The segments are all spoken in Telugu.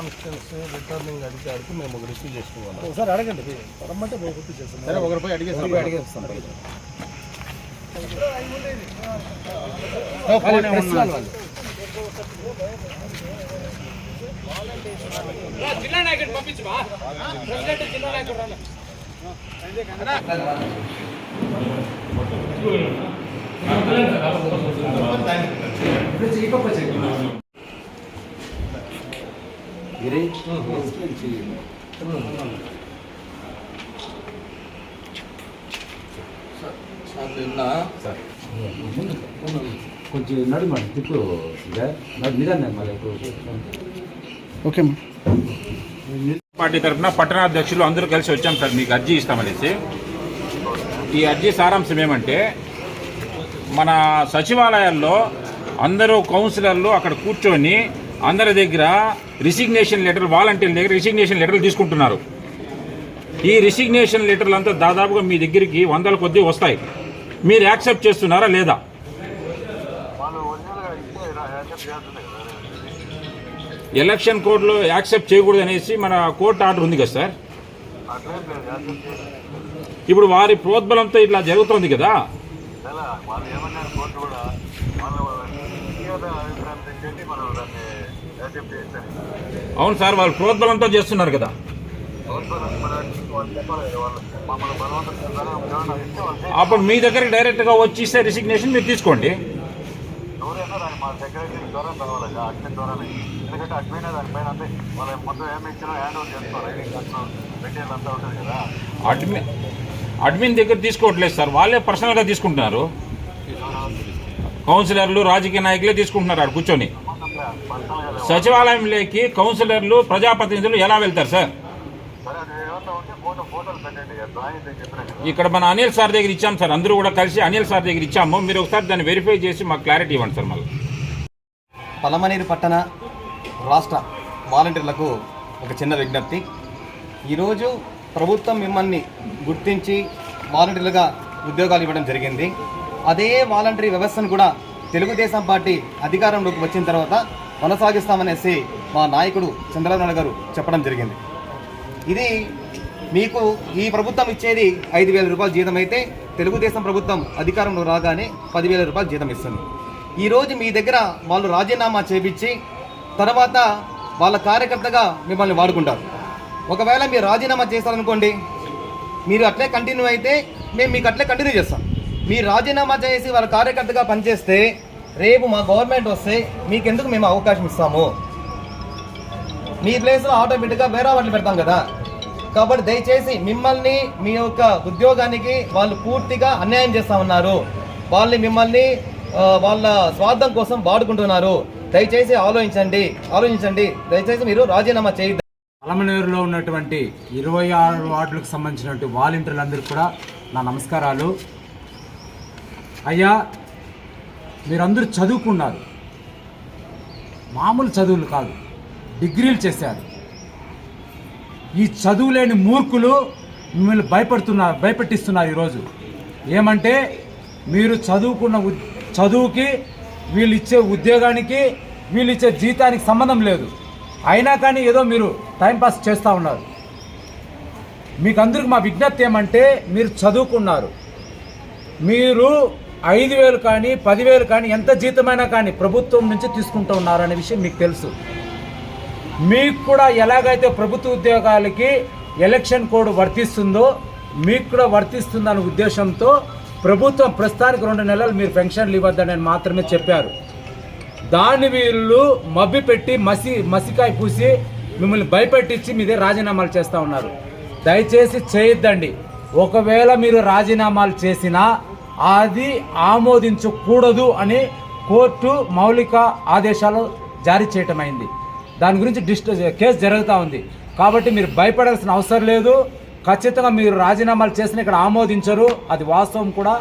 పలంనేర్ కాన్స్టిట్యున్సీ రిటర్నింగ్ అధికారికి మేము ఒక రిసీవ్ చేసుకున్నాం ఒకసారి అడగండి రమ్మంటే మేము గుర్తు చేస్తాం సరే ఒకరు పోయి అడిగేసి అడిగేస్తాం కొంచెం నడు మరి నడు మళ్ళీ ఓకే పార్టీ తరఫున పట్టణాధ్యక్షులు అందరూ కలిసి వచ్చాం సార్ మీకు అర్జీ ఇస్తామనేసి. ఈ అర్జీ సారాంశం ఏమంటే మన సచివాలయాల్లో అందరూ కౌన్సిలర్లు అక్కడ కూర్చొని అందరి దగ్గర రిసిగ్నేషన్ లెటర్ వాలంటీర్ల దగ్గర రిసిగ్నేషన్ లెటర్లు తీసుకుంటున్నారు. ఈ రిసిగ్నేషన్ లెటర్లు అంతా దాదాపుగా మీ దగ్గరికి వందల కొద్దీ వస్తాయి. మీరు యాక్సెప్ట్ చేస్తున్నారా లేదా? ఎలక్షన్ కోడ్లో యాక్సెప్ట్ చేయకూడదు అనేసి మన కోర్టు ఆర్డర్ ఉంది కదా సార్? ఇప్పుడు వారి ప్రోద్బలంతో ఇట్లా జరుగుతోంది కదా? వాళ్ళు ఏమన్నారు కోర్టు కూడా? వాళ్ళు అభిప్రాయం తెచ్చేసి మనం అవును సార్ వాళ్ళు ప్రోద్బలంతో చేస్తున్నారు కదా. అప్పుడు మీ దగ్గరికి డైరెక్ట్గా వచ్చి ఇస్తే రిసిగ్నేషన్ మీరు తీసుకోండి. అడ్మిన్ అడ్మిన్ దగ్గర తీసుకోవట్లేదు సార్ వాళ్ళే పర్సనల్గా తీసుకుంటున్నారు. కౌన్సిలర్లు రాజకీయ నాయకులే తీసుకుంటున్నారు అక్కడ కూర్చొని. సచివాలయంలోకి కౌన్సిలర్లు ప్రజాప్రతినిధులు ఎలా వెళ్తారు సార్? ఇక్కడ మన అనిల్ సార్ దగ్గర ఇచ్చాం సార్. అందరూ కూడా కలిసి అనిల్ సార్ దగ్గర ఇచ్చాము. మీరు ఒకసారి దాన్ని వెరిఫై చేసి మాకు క్లారిటీ ఇవ్వండి సార్ మళ్ళీ. పలమనేరు పట్టణ రాష్ట్ర వాలంటీర్లకు ఒక చిన్న విజ్ఞప్తి. ఈరోజు ప్రభుత్వం మిమ్మల్ని గుర్తించి వాలంటీర్లుగా ఉద్యోగాలు ఇవ్వడం జరిగింది. అదే వాలంటరీ వ్యవస్థను కూడా తెలుగుదేశం పార్టీ అధికారంలోకి వచ్చిన తర్వాత కొనసాగిస్తామనేసి మా నాయకుడు చంద్రబాబు గారు చెప్పడం జరిగింది. ఇది మీకు ఈ ప్రభుత్వం ఇచ్చేది ఐదు వేల రూపాయల జీతం అయితే తెలుగుదేశం ప్రభుత్వం అధికారంలో రాగానే పదివేల రూపాయల జీతం ఇస్తుంది. ఈరోజు మీ దగ్గర వాళ్ళు రాజీనామా చేపించి తర్వాత వాళ్ళ కార్యకర్తగా మిమ్మల్ని వాడుకుంటారు. ఒకవేళ మీరు రాజీనామా చేస్తారనుకోండి మీరు అట్లే కంటిన్యూ అయితే మేము మీకు అట్లే కంటిన్యూ చేస్తాం. మీరు రాజీనామా చేసి వాళ్ళ కార్యకర్తగా పనిచేస్తే రేపు మా గవర్నమెంట్ వస్తే మీకెందుకు మేము అవకాశం ఇస్తాము? మీ ప్లేస్లో ఆటోమేటిక్గా వేరే వాటిని పెడతాం కదా. కాబట్టి దయచేసి మిమ్మల్ని మీ యొక్క ఉద్యోగానికి వాళ్ళు పూర్తిగా అన్యాయం చేస్తా ఉన్నారు వాళ్ళని మిమ్మల్ని వాళ్ళ స్వార్థం కోసం వాడుకుంటున్నారు. దయచేసి ఆలోచించండి ఆలోచించండి. దయచేసి మీరు రాజీనామా చేయొద్దు. అలమనేరులో ఉన్నటువంటి ఇరవై ఆరు వార్డులకు సంబంధించినటువంటి వాలంటీర్లందరికీ కూడా నా నమస్కారాలు. అయ్యా మీరందరూ చదువుకున్నారు. మామూలు చదువులు కాదు డిగ్రీలు చేశారు. ఈ చదువులేని మూర్ఖులు మిమ్మల్ని భయపడుతున్నారు భయపెట్టిస్తున్నారు ఈరోజు. ఏమంటే మీరు చదువుకున్న చదువుకి వీళ్ళు ఇచ్చే ఉద్యోగానికి వీళ్ళు ఇచ్చే జీతానికి సంబంధం లేదు. అయినా కానీ ఏదో మీరు టైంపాస్ చేస్తూ ఉన్నారు. మీకు అందరికి మా విజ్ఞప్తి ఏమంటే మీరు చదువుకున్నారు. మీరు ఐదు వేలు కానీ పదివేలు కానీ ఎంత జీతమైనా కానీ ప్రభుత్వం నుంచి తీసుకుంటూ ఉన్నారనే విషయం మీకు తెలుసు. మీకు కూడా ఎలాగైతే ప్రభుత్వ ఉద్యోగాలకి ఎలక్షన్ కోడ్ వర్తిస్తుందో మీకు కూడా వర్తిస్తుందనే ఉద్దేశంతో ప్రభుత్వం ప్రస్తుతానికి రెండు నెలలు మీరు పెన్షన్లు ఇవ్వద్దని మాత్రమే చెప్పారు. దాన్ని వీళ్ళు మబ్బి పెట్టి మసి మసికాయ పూసి మిమ్మల్ని భయపెట్టించి మీదే రాజీనామాలు చేస్తూ ఉన్నారు. దయచేసి చేయొద్దండి. ఒకవేళ మీరు రాజీనామాలు చేసినా అది ఆమోదించకూడదు అని కోర్టు మౌలిక ఆదేశాలు జారీ చేయటం అయింది దాని గురించి డిస్ట్ కేసు జరుగుతూ ఉంది. కాబట్టి మీరు భయపడాల్సిన అవసరం లేదు. ఖచ్చితంగా మీరు రాజీనామాలు చేసిన ఇక్కడ ఆమోదించరు. అది వాస్తవం కూడా.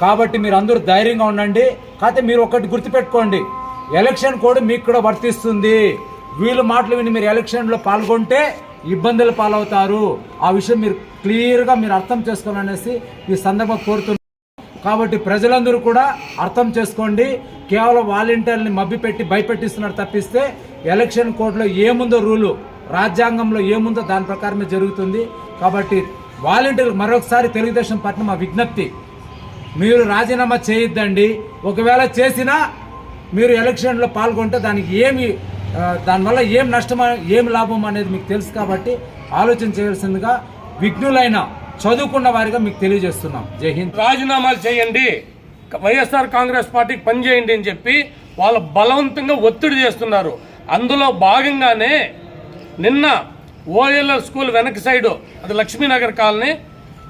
కాబట్టి మీరు అందరూ ధైర్యంగా ఉండండి. కాకపోతే మీరు ఒకటి గుర్తుపెట్టుకోండి. ఎలక్షన్ కోడ్ మీకు కూడా వర్తిస్తుంది. వీళ్ళు మాటలు విని మీరు ఎలక్షన్లో పాల్గొంటే ఇబ్బందులు పాలవుతారు. ఆ విషయం మీరు క్లియర్గా మీరు అర్థం చేసుకోవాలనేసి ఈ సందర్భం కోరుతున్నారు కాబట్టి ప్రజలందరూ కూడా అర్థం చేసుకోండి. కేవలం వాలంటీర్ని మభ్యపెట్టి భయపెట్టిస్తున్నారు తప్పిస్తే ఎలక్షన్ కోడ్లో ఏముందో రూలు రాజ్యాంగంలో ఏముందో దాని ప్రకారమే జరుగుతుంది. కాబట్టి వాలంటీర్లు మరొకసారి తెలుగుదేశం పార్టీ మా విజ్ఞప్తి మీరు రాజీనామా చేయొద్దండి. ఒకవేళ చేసినా మీరు ఎలక్షన్లో పాల్గొంటే దానికి ఏమి దానివల్ల ఏం నష్టం ఏం లాభం అనేది మీకు తెలుసు కాబట్టి ఆలోచన చేయాల్సిందిగా విఘ్నులైన చదువుకున్న వారిగా మీకు తెలియజేస్తున్నాం. జై హింద్. రాజీనామాలు చేయండి. వైఎస్ఆర్ కాంగ్రెస్ పార్టీకి పనిచేయండి అని చెప్పి వాళ్ళు బలవంతంగా ఒత్తిడి చేస్తున్నారు. అందులో భాగంగానే నిన్న ఓఎల్ఎల్ స్కూల్ వెనక సైడు అది లక్ష్మీనగర్ కాలనీ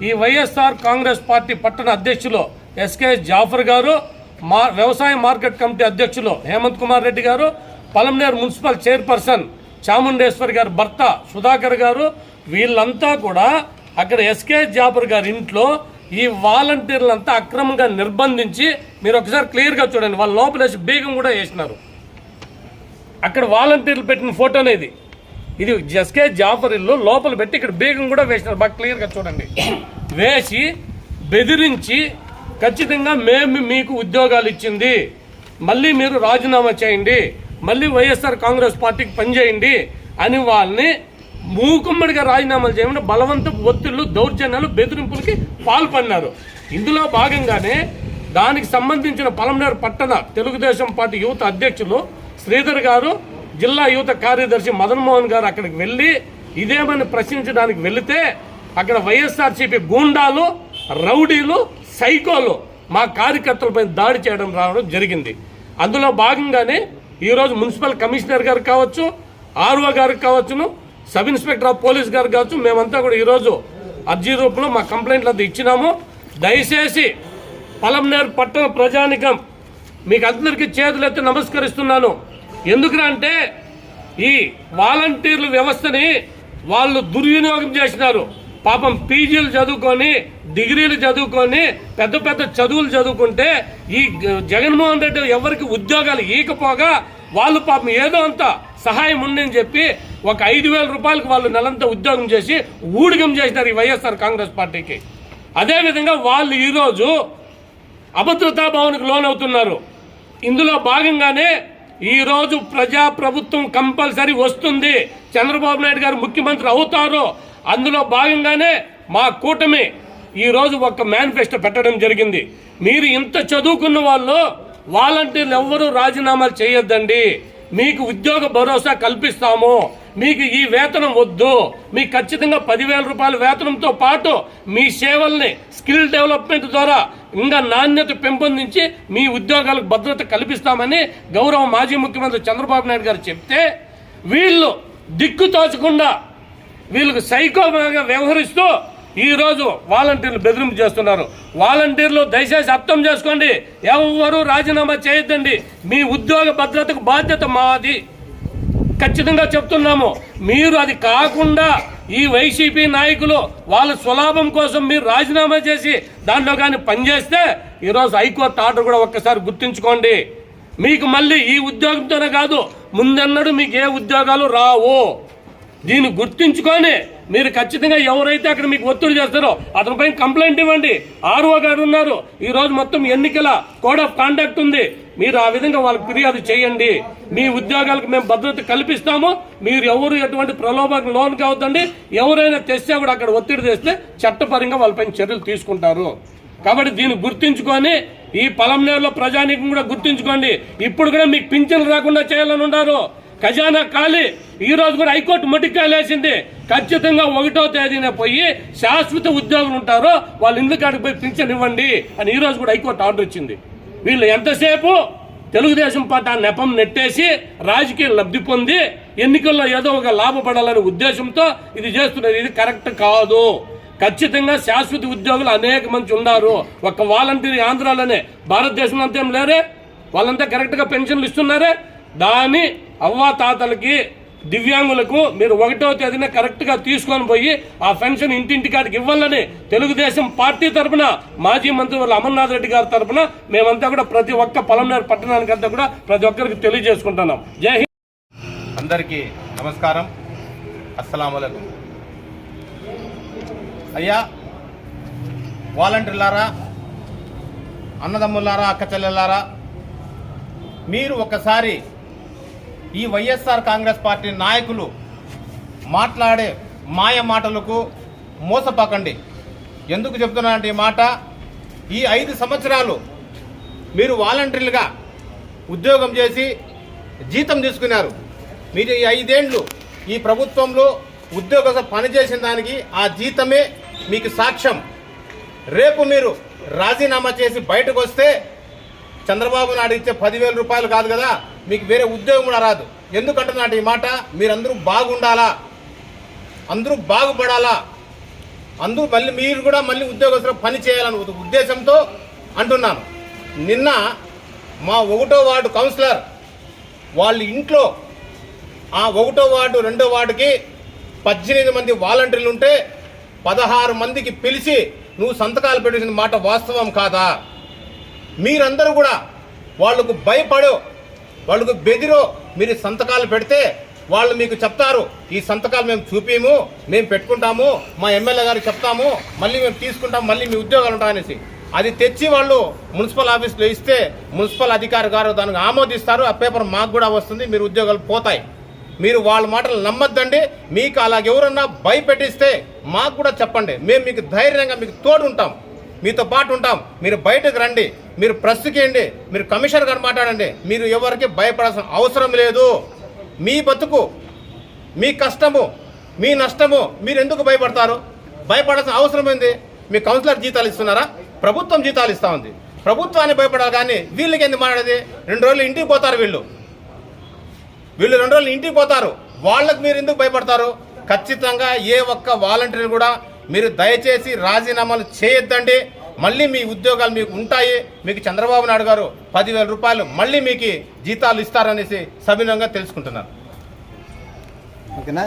ఈ వైఎస్ఆర్ కాంగ్రెస్ పార్టీ పట్టణ అధ్యక్షులు ఎస్కే జాఫర్ గారు మా వ్యవసాయ మార్కెట్ కమిటీ అధ్యక్షులు హేమంత్ కుమార్ రెడ్డి గారు పలంనేరు మున్సిపల్ చైర్పర్సన్ చాముండేశ్వరి గారి భర్త సుధాకర్ గారు వీళ్ళంతా కూడా అక్కడ ఎస్కే జాఫర్ గారి ఇంట్లో ఈ వాలంటీర్లంతా అక్రమంగా నిర్బంధించి మీరు ఒకసారి క్లియర్గా చూడండి వాళ్ళ లోపలేసి బీగం కూడా వేసినారు. అక్కడ వాలంటీర్లు పెట్టిన ఫోటోనే ఇది ఇది ఎస్కే జాఫర్ ఇల్లు లోపల పెట్టి ఇక్కడ బీగం కూడా వేసినారు బాగా క్లియర్గా చూడండి. వేసి బెదిరించి ఖచ్చితంగా మేము మీకు ఉద్యోగాలు ఇచ్చింది. మళ్ళీ మీరు రాజీనామా చేయండి. మళ్ళీ వైఎస్ఆర్ కాంగ్రెస్ పార్టీకి పనిచేయండి అని వాళ్ళని మూకుమ్మడిగా రాజీనామాలు చేయమని బలవంతపు ఒత్తిళ్ళు దౌర్జన్యాలు బెదిరింపులకి పాల్పడినారు. ఇందులో భాగంగానే దానికి సంబంధించిన పలమనేరు పట్టణ తెలుగుదేశం పార్టీ యువత అధ్యక్షులు శ్రీధర్ గారు జిల్లా యువత కార్యదర్శి మదన్మోహన్ గారు అక్కడికి వెళ్ళి ఇదేమని ప్రశ్నించడానికి వెళితే అక్కడ వైఎస్ఆర్సీపీ గూండాలు రౌడీలు సైకోలు మా కార్యకర్తలపై దాడి చేయడం రావడం జరిగింది. అందులో భాగంగానే ఈరోజు మున్సిపల్ కమిషనర్ గారు కావచ్చు ఆర్ఓ గారు కావచ్చును సబ్ ఇన్స్పెక్టర్ ఆఫ్ పోలీస్ గారు కావచ్చు మేమంతా కూడా ఈరోజు అర్జీ రూపంలో మా కంప్లైంట్లు అంతా ఇచ్చినాము. దయచేసి పలంనేరు పట్టణ ప్రజానికం మీకు అందరికీ చేతులెత్తి నమస్కరిస్తున్నాను. ఎందుకురా అంటే ఈ వాలంటీర్ల వ్యవస్థని వాళ్ళు దుర్వినియోగం చేసినారు. పాపం పీజీలు చదువుకొని డిగ్రీలు చదువుకొని పెద్ద పెద్ద చదువులు చదువుకుంటే ఈ జగన్మోహన్ రెడ్డి ఎవరికి ఉద్యోగాలు ఈకపోగా వాళ్ళు పాపం ఏదో అంత సహాయం ఉందని చెప్పి ఒక ఐదు వేల రూపాయలకు వాళ్ళు నెలంతా ఉద్యోగం చేసి ఊడిగం చేసినారు ఈ వైఎస్ఆర్ కాంగ్రెస్ పార్టీకి. అదేవిధంగా వాళ్ళు ఈరోజు అభద్రతా భావనకు లోనవుతున్నారు ఇందులో భాగంగానే ఈరోజు ప్రజా ప్రభుత్వం కంపల్సరీ వస్తుంది. చంద్రబాబు నాయుడు గారు ముఖ్యమంత్రి అవుతారు. అందులో భాగంగానే మా కూటమి ఈరోజు ఒక మేనిఫెస్టో పెట్టడం జరిగింది. మీరు ఇంత చదువుకున్న వాళ్ళు వాలంటీర్లు ఎవ్వరూ రాజీనామాలు చేయొద్దండి. మీకు ఉద్యోగ భరోసా కల్పిస్తాము. మీకు ఈ వేతనం వద్దు. మీకు ఖచ్చితంగా పదివేల రూపాయల వేతనంతో పాటు మీ సేవల్ని స్కిల్ డెవలప్మెంట్ ద్వారా ఇంకా నాణ్యత పెంపొందించి మీ ఉద్యోగాలకు భద్రత కల్పిస్తామని గౌరవ మాజీ ముఖ్యమంత్రి చంద్రబాబు నాయుడు గారు చెప్తే వీళ్ళు దిక్కు తోచకుండా వీళ్ళకు సైకోగా వ్యవహరిస్తూ ఈరోజు వాలంటీర్లు బెదిరింపు చేస్తున్నారు. వాలంటీర్లు దయచేసి అర్థం చేసుకోండి. ఎవరు రాజీనామా చేయొద్దండి. మీ ఉద్యోగ భద్రతకు బాధ్యత మాది. ఖచ్చితంగా చెప్తున్నాము. మీరు అది కాకుండా ఈ వైసీపీ నాయకులు వాళ్ళ స్వలాభం కోసం మీరు రాజీనామా చేసి దాంట్లో కానీ పనిచేస్తే ఈరోజు హైకోర్టు ఆర్డర్ కూడా ఒక్కసారి గుర్తుంచుకోండి. మీకు మళ్ళీ ఈ ఉద్యోగంతోనే కాదు ముందన్నడు మీకు ఏ ఉద్యోగాలు రావు. దీన్ని గుర్తుంచుకొని మీరు ఖచ్చితంగా ఎవరైతే అక్కడ మీకు ఒత్తిడి చేస్తారో అతనిపైన కంప్లైంట్ ఇవ్వండి. ఆర్ఓ గారు ఉన్నారు. ఈరోజు మొత్తం ఎన్నికల కోడ్ ఆఫ్ కాండక్ట్ ఉంది. మీరు ఆ విధంగా వాళ్ళకి ఫిర్యాదు చేయండి. మీ ఉద్యోగాలకు మేము భద్రత కల్పిస్తాము. మీరు ఎవరు ఎటువంటి ప్రలోభాలకు లోన్ కావద్దండి. ఎవరైనా తెస్తే కూడా అక్కడ ఒత్తిడి తెస్తే చట్టపరంగా వాళ్ళపైన చర్యలు తీసుకుంటారు. కాబట్టి దీన్ని గుర్తించుకొని ఈ పలంనేరులో ప్రజానీకం కూడా గుర్తించుకోండి. ఇప్పుడు కూడా మీకు పింఛన్లు రాకుండా చేయాలని ఉన్నారు. ఖజానా ఖాళీ. ఈ రోజు కూడా హైకోర్టు మొటికాయలు ఖచ్చితంగా ఒకటో తేదీన పోయి శాశ్వత ఉద్యోగులు ఉంటారో. వాళ్ళ ఇందుకాడికి పోయి పింఛన్ ఇవ్వండి అని ఈ రోజు కూడా హైకోర్టు ఆర్డర్ వచ్చింది వీళ్ళు ఎంతసేపు తెలుగుదేశం పార్టీ ఆ నెపం నెట్టేసి రాజకీయ లబ్ధి పొంది ఎన్నికల్లో ఏదో ఒక లాభపడాలనే ఉద్దేశంతో ఇది చేస్తున్నారు. ఇది కరెక్ట్ కాదు. ఖచ్చితంగా శాశ్వత ఉద్యోగులు అనేక మంది ఉన్నారు. ఒక వాలంటీర్ ఆంధ్రాలోనే భారతదేశంలో అంతా ఏం లేరే? వాళ్ళంతా కరెక్ట్గా పెన్షన్లు ఇస్తున్నారే? దాని అవ్వాతాతలకి దివ్యాంగులకు మీరు ఒకటో తేదీన కరెక్ట్గా తీసుకొని పోయి ఆ పెన్షన్ ఇంటింటి కాడికి ఇవ్వాలని తెలుగుదేశం పార్టీ తరఫున మాజీ మంత్రి వాళ్ళ అమర్నాథ్ రెడ్డి గారి తరఫున మేమంతా కూడా ప్రతి ఒక్క పొలంనేరు పట్టణానికి అంతా కూడా ప్రతి ఒక్కరికి తెలియజేసుకుంటున్నాం. జై హింద్. అందరికీ నమస్కారం. అస్సలం అయ్యా వాలంటీర్లారా అన్నదమ్ములారా అక్క చెల్లెలారా మీరు ఒకసారి ఈ వైఎస్ఆర్ కాంగ్రెస్ పార్టీ నాయకులు మాట్లాడే మాయ మాటలకు మోసపోకండి. ఎందుకు చెప్తున్నానంటే ఈ మాట? ఈ ఐదు సంవత్సరాలు మీరు వాలంటీర్లుగా ఉద్యోగం చేసి జీతం తీసుకున్నారు. మీరు ఈ ఐదేండ్లు ఈ ప్రభుత్వంలో ఉద్యోగ పనిచేసిన దానికి ఆ జీతమే మీకు సాక్ష్యం. రేపు మీరు రాజీనామా చేసి బయటకు వస్తే చంద్రబాబు నాయుడు ఇచ్చే పదివేల రూపాయలు కాదు కదా? మీకు వేరే ఉద్యోగం కూడా రాదు. ఎందుకంటున్నట్టు ఈ మాట? మీరందరూ బాగుండాలా? అందరూ బాగుపడాలా? అందరూ మళ్ళీ మీరు కూడా మళ్ళీ ఉద్యోగస్తులు పని చేయాలని ఉద్దేశంతో అంటున్నాను. నిన్న మా ఒకటో వార్డు కౌన్సిలర్ వాళ్ళ ఇంట్లో ఆ ఒకటో వార్డు రెండో వార్డుకి పద్దెనిమిది మంది వాలంటీర్లు ఉంటే పదహారు మందికి పిలిచి నువ్వు సంతకాలు పెట్టేసిన మాట వాస్తవం కాదా? మీరందరూ కూడా వాళ్ళకు భయపడో వాళ్ళకు బెదిరో మీరు సంతకాలు పెడితే వాళ్ళు మీకు చెప్తారు ఈ సంతకాలు మేము చూపిము మేము పెట్టుకుంటాము మా ఎమ్మెల్యే గారికి చెప్తాము మళ్ళీ మేము తీసుకుంటాం మళ్ళీ మీ ఉద్యోగాలు ఉంటాయనేసి అది తెచ్చి వాళ్ళు మున్సిపల్ ఆఫీస్లో ఇస్తే మున్సిపల్ అధికారి గారు దానికి ఆమోదిస్తారు ఆ పేపర్ మాకు కూడా వస్తుంది మీరు ఉద్యోగాలు పోతాయి. మీరు వాళ్ళ మాటలు నమ్మద్దండి మీకు అలాగెవరన్నా భయపెట్టిస్తే మాకు కూడా చెప్పండి. మేము మీకు ధైర్యంగా మీకు తోడు ఉంటాం మీతో పాటు ఉంటాం మీరు బయటకు రండి. మీరు ప్రస్తుతికేయండి మీరు కమిషనర్ గారు మాట్లాడండి మీరు ఎవరికి భయపడాల్సిన అవసరం లేదు. మీ బతుకు మీ కష్టము మీ నష్టము మీరు ఎందుకు భయపడతారు? భయపడాల్సిన అవసరం ఏంది? మీ కౌన్సిలర్ జీతాలు ఇస్తున్నారా? ప్రభుత్వం జీతాలు ఇస్తూ ఉంది. ప్రభుత్వాన్ని భయపడాలి కానీ వీళ్ళకి ఎందుకు మాట్లాడేది రెండు రోజులు ఇంటికి పోతారు వీళ్ళు. వీళ్ళు రెండు రోజులు ఇంటికి పోతారు. వాళ్ళకు మీరు ఎందుకు భయపడతారు? ఖచ్చితంగా ఏ ఒక్క వాలంటీర్ కూడా మీరు దయచేసి రాజీనామాలు చేయొద్దండి. మళ్ళీ మీ ఉద్యోగాలు మీకు ఉంటాయి. మీకు చంద్రబాబు నాయుడు గారు పదివేల రూపాయలు మళ్ళీ మీకు జీతాలు ఇస్తారనేసి సవినంగా తెలుసుకుంటున్నాను. ఓకేనా?